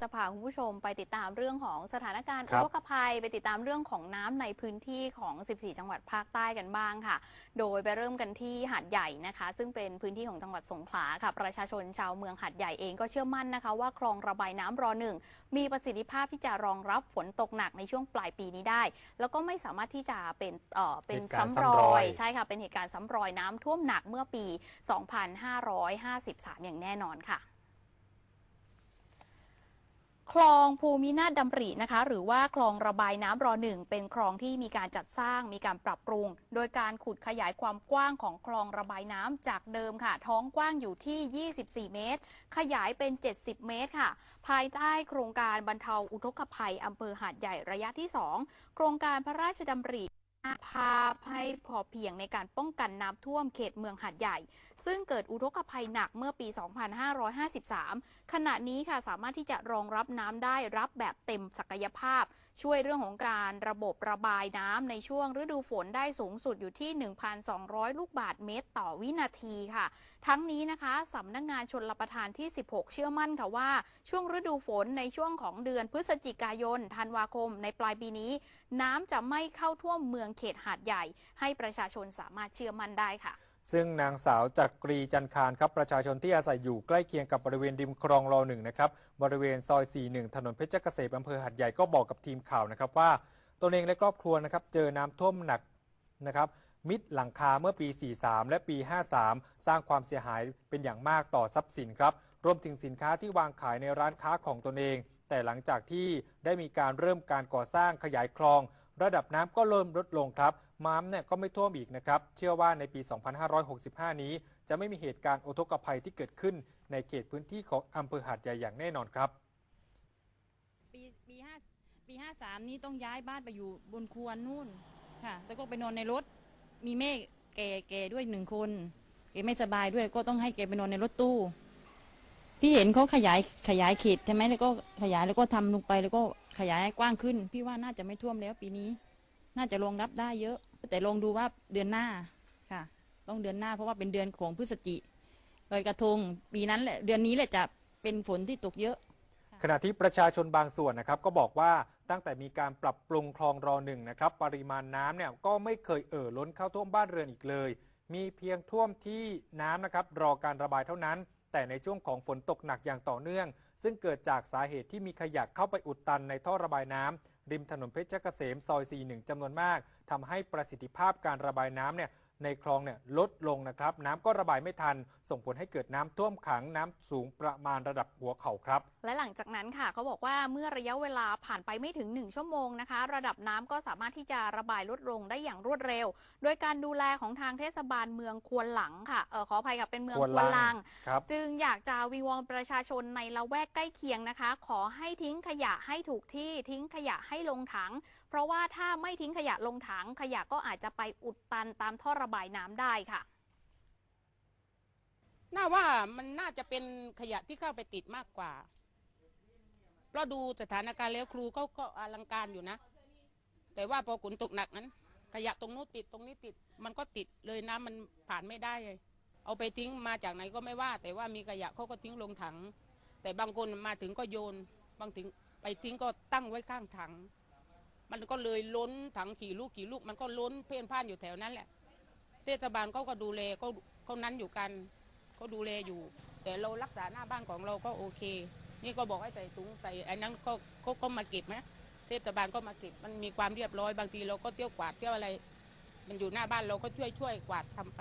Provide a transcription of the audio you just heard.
จะพาคุณผู้ชมไปติดตามเรื่องของสถานการณ์ครัอุบทกภัย ไปติดตามเรื่องของน้ำในพื้นที่ของ 14 จังหวัดภาคใต้กันบ้างค่ะ โดยไปเริ่มกันที่หาดใหญ่นะคะ ซึ่งเป็นพื้นที่ของจังหวัดสงขลาค่ะ ประชาชนชาวเมืองหาดใหญ่เองก็เชื่อมั่นนะคะ ว่าคลองระบายน้ำรอหนึ่งมีประสิทธิภาพที่จะรองรับฝนตกหนักในช่วงปลายปีนี้ได้ แล้วก็ไม่สามารถที่จะเป็นเอ่อเป็นเหตุการณ์ซ้ำรซ้ำรออยยใช่ค่ะเป็นเหตุการณ์ซ้ำรอยน้ำท่วมหนักเมื่อปี 2553 อย่างแน่นอนค่ะ คลองภูมินาถดำรินะคะ หรือว่าคลองระบายน้ำรอหนึ่งเป็นคลองที่มีการจัดสร้างมีการปรับปรุง โดยการขุดขยายความกว้างของคลองระบายน้ำจากเดิมค่ะ ท้องกว้างอยู่ที่ 24 เมตร ขยายเป็น 70 เมตรค่ะ ภายใต้โครงการบรรเทาอุทกภัยอำเภอหาดใหญ่ระยะที่ 2 โครงการพระราชดำริ ภาพให้พอเพียงในการป้องกันน้ำท่วมเขตเมืองหาดใหญ่ ซึ่งเกิดอุทกภัยหนักเมื่อปี 2553 ขณะนี้ค่ะสามารถที่จะรองรับน้ำได้รับแบบเต็มศักยภาพ ช่วยเรื่องของการระบบระบายน้ำในช่วงฤดูฝนได้สูงสุดอยู่ที่ 1,200 ลูกบาทเมตรต่อวินาทีค่ะ ทั้งนี้นะคะสำนักงงานชนรับประทานที่ 16 เชื่อมั่นค่ะว่า ช่วงฤดูฝนในช่วงของเดือนพฤศจิกายนธันวาคมในปลายปีนี้ น้ำจะไม่เข้าท่วมเมืองเขตหาดใหญ่ ให้ประชาชนสามารถเชื่อมั่นได้ค่ะ ซึ่งนางสาวจักรีจันคารครับประชาชนที่อาศัยอยู่ใกล้เคียงกับบริเวณริมคลองรอหนึ่งนะครับบริเวณซอย 41 ถนนเพชรเกษมอำเภอหัดใหญ่ก็บอกกับทีมข่าวนะครับว่าตนเองและครอบครัวนะครับเจอน้ำท่วมหนักนะครับมิดหลังคาเมื่อปี 43 และปี 53 สร้างความเสียหายเป็นอย่างมากต่อทรัพย์สินครับ รวมถึงสินค้าที่วางขายในร้านค้าของตนเอง แต่หลังจากที่ได้มีการเริ่มการก่อสร้างขยายคลอง ระดับน้ำก็เริ่มลดลงครับม้ำเนี่ยก็ไม่ท่วมอีกนะครับ เชื่อว่าในปี 2565 นี้ จะไม่มีเหตุการณ์อุทกภัยที่เกิดขึ้นในเขตพื้นที่ของอำเภอหาดใหญ่อย่างแน่นอนครับ ปีปีห้าปีห้าสามนี้ต้องย้ายบ้านไปอยู่บนควรนู่นค่ะ แล้วก็ไปนอนในรถ มีแม่แก่แก่ด้วยหนึ่งคนแกไม่สบายด้วยก็ต้องให้แกไปนอนในรถตู้พี่เห็นเขาขยายขยายเขตใช่ไหมแล้วก็ขยายแล้วก็ทำลงไปแล้วก็ ขยายให้กว้างขึ้น พี่ว่าน่าจะไม่ท่วมแล้วปีนี้ น่าจะรองรับได้เยอะ แต่ลองดูว่าเดือนหน้าค่ะ ต้องเดือนหน้าเพราะว่าเป็นเดือนของพฤศจิลอยกระทงปีนั้นแหละเดือนนี้แหละจะเป็นฝนที่ตกเยอะขณะที่ประชาชนบางส่วนนะครับก็บอกว่าตั้งแต่มีการปรับปรุงคลองรอหนึ่งนะครับปริมาณน้ำเนี่ยก็ไม่เคยเอ่อล้นเข้าท่วมบ้านเรือนอีกเลย มีเพียงท่วมที่น้ำนะครับรอการระบายเท่านั้น แต่ในช่วงของฝนตกหนักอย่างต่อเนื่อง ซึ่งเกิดจากสาเหตุที่มีขยะเข้าไปอุดตันในท่อระบายน้ำริมถนนเพชรเกษมซอย 41จำนวนมากทำให้ประสิทธิภาพการระบายน้ำเนี่ย ในคลองเนี่ยลดลงนะครับ น้ำก็ระบายไม่ทัน ส่งผลให้เกิดน้ำท่วมขังน้ำสูงประมาณระดับหัวเข่าครับ และหลังจากนั้นค่ะเขาบอกว่าเมื่อระยะเวลาผ่านไปไม่ถึง 1 ชั่วโมงนะคะ ระดับน้ำก็สามารถที่จะระบายลดลงได้อย่างรวดเร็ว โดยการดูแลของทางเทศบาลเมืองควนหลังค่ะเออขออภัยค่ะเป็นเมืองคควรวลัรงลังครับจึงอยากจะวิงวอนประชาชนในละแวกใกล้เคียงนะคะ ขอให้ทิ้งขยะให้ถูกที่ทิ้งขยะให้ลงถัง เพราะว่าถ้าไม่ทิ้งขยะลงถังขยะก็อาจจะไปอุดตันตามท่อระบายน้ำได้ค่ะ น่าว่ามันน่าจะเป็นขยะที่เข้าไปติดมากกว่า เพราะดูสถานการณ์แล้วครูเขาก็อลังการอยู่นะ แต่ว่าพอฝนตกหนักนั้น ขยะตรงนู้นติดตรงนี้ติด มันก็ติดเลยน้ำมันผ่านไม่ได้เลยเอาไปทิ้งมาจากไหนก็ไม่ว่า แต่ว่ามีขยะเขาก็ทิ้งลงถัง แต่บางคนมาถึงก็โยน บางถึงไปทิ้งก็ตั้งไว้ข้างถังมันก็เลยล้นถังกี่ลูกกี่ลูกมันก็ล้นเพ่นพ่านอยู่แถวนั้นแหละ เทศบาลเขาก็ดูแลเขาเขานั้นอยู่กันก็ดูแลอยู่ แต่เรารักษาหน้าบ้านของเราก็โอเค นี่ก็บอกให้ใส่ถุงใส่ไอ้นั้นก็ก็ก็มาเก็บนะเทศบาลก็มาเก็บมันมีความเรียบร้อยบางทีเราก็เที่ยวกวาดเที่ยวอะไร มันอยู่หน้าบ้านเราก็ช่วยช่วยกวาดทำไป